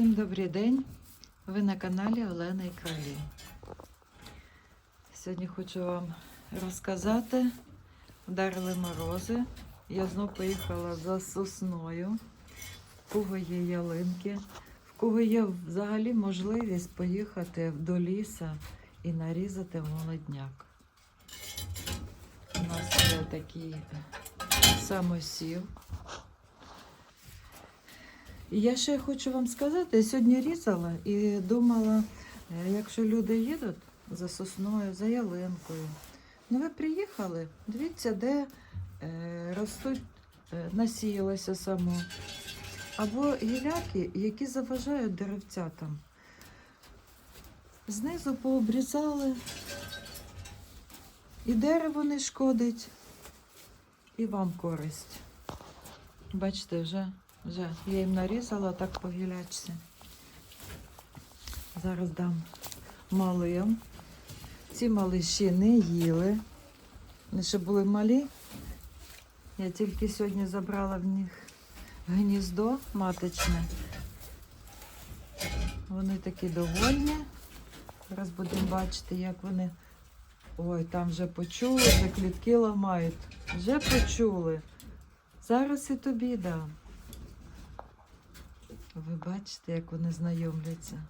Всім добрий день. Ви на каналі Олена і Кралі. Сьогодні хочу вам розказати. Вдарили морози. Я знов поїхала за сосною. В кого є ялинки, в кого є взагалі можливість поїхати до ліса і нарізати молодняк. У нас є такий самосів. Я ще хочу вам сказати, я сьогодні різала і думала, е, якщо люди їдуть за сосною, за ялинкою, ну ви приїхали, дивіться, де е, ростуть, е, насіялося само. Або гіляки, які заважають деревцятам. Знизу пообрізали, і дерево не шкодить, і вам користь. Бачите, вже вже я їм нарізала так по гілячці. Зараз дам малим. Ці мали ще не їли. Вони ще були малі. Я тільки сьогодні забрала в них гніздо маточне. Вони такі довольні. Зараз будемо бачити, як вони. Ой, там вже почули, вже клітки ламають. Вже почули. Зараз і тобі дам. Ви бачите, як вони знайомляться.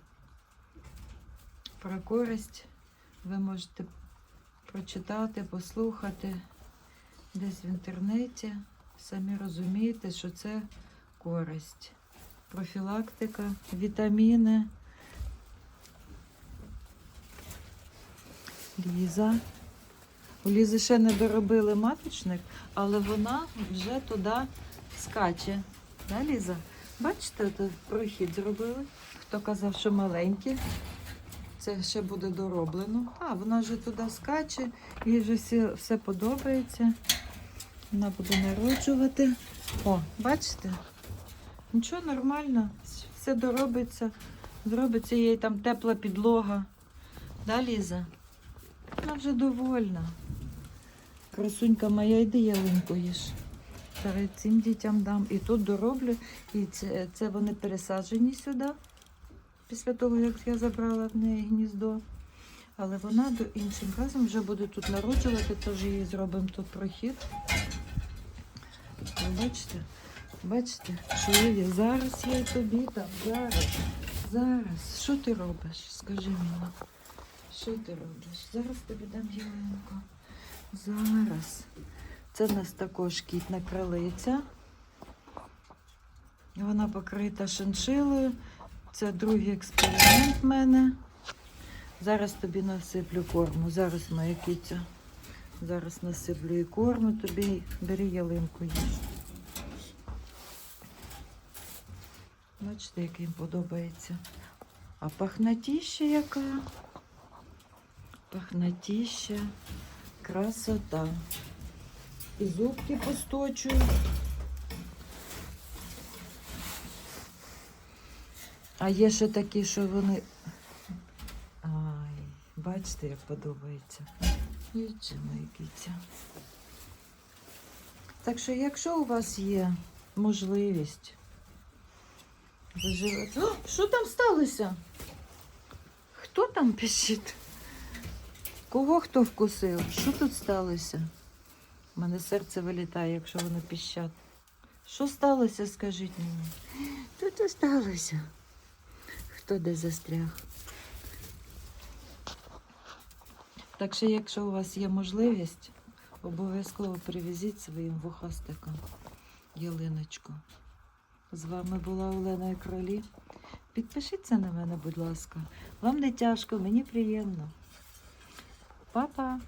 Про користь ви можете прочитати, послухати десь в інтернеті. Самі розумієте, що це користь. Профілактика, вітаміни. Ліза. У Лізи ще не доробили маточник, але вона вже туди скаче. Да, Ліза? Бачите, тут прохід зробили. Хто казав, що маленькі. Це ще буде дороблено. А, вона вже туди скаче, їй вже всі, все подобається. Вона буде народжувати. О, бачите? Нічого нормально, все доробиться. Зробиться їй там тепла підлога. Да, Ліза? Вона вже довольна. Красунька моя, йди ялинку їж. Зараз цим дітям дам. І тут дороблю. І це, це вони пересаджені сюди, після того, як я забрала в неї гніздо. Але вона до іншим разом вже буде тут народжувати, тож їй зробимо тут прохід. Ви бачите? Бачите, що є? Зараз я тобі там, зараз, зараз. Що ти робиш? Скажи мені. Що ти робиш? Зараз тобі дам ялинку. Зараз. Це в нас також кітна кралиця. Вона покрита шиншилою. Це другий експеримент в мене. Зараз тобі насиплю корму. Зараз моя кітя. Зараз насиплю і корму тобі. Бери ялинку їж. Бачите, як їм подобається. А пахнатіща яка? Пахнатіща, красота. І зубки посточую. А є ще такі, що вони. Ай, бачите, як подобається. Киця. Так що, якщо у вас є можливість, ви живете. О, що там сталося? Хто там пищить? Кого хто вкусив? Що тут сталося? У мене серце вилітає, якщо вони піщать. Що сталося, скажіть мені? Тут сталося. Хто де застряг? Так що, якщо у вас є можливість, обов'язково привезіть своїм вухастикам ялиночку. З вами була Олена і Кролі. Підпишіться на мене, будь ласка. Вам не тяжко, мені приємно. Па-па!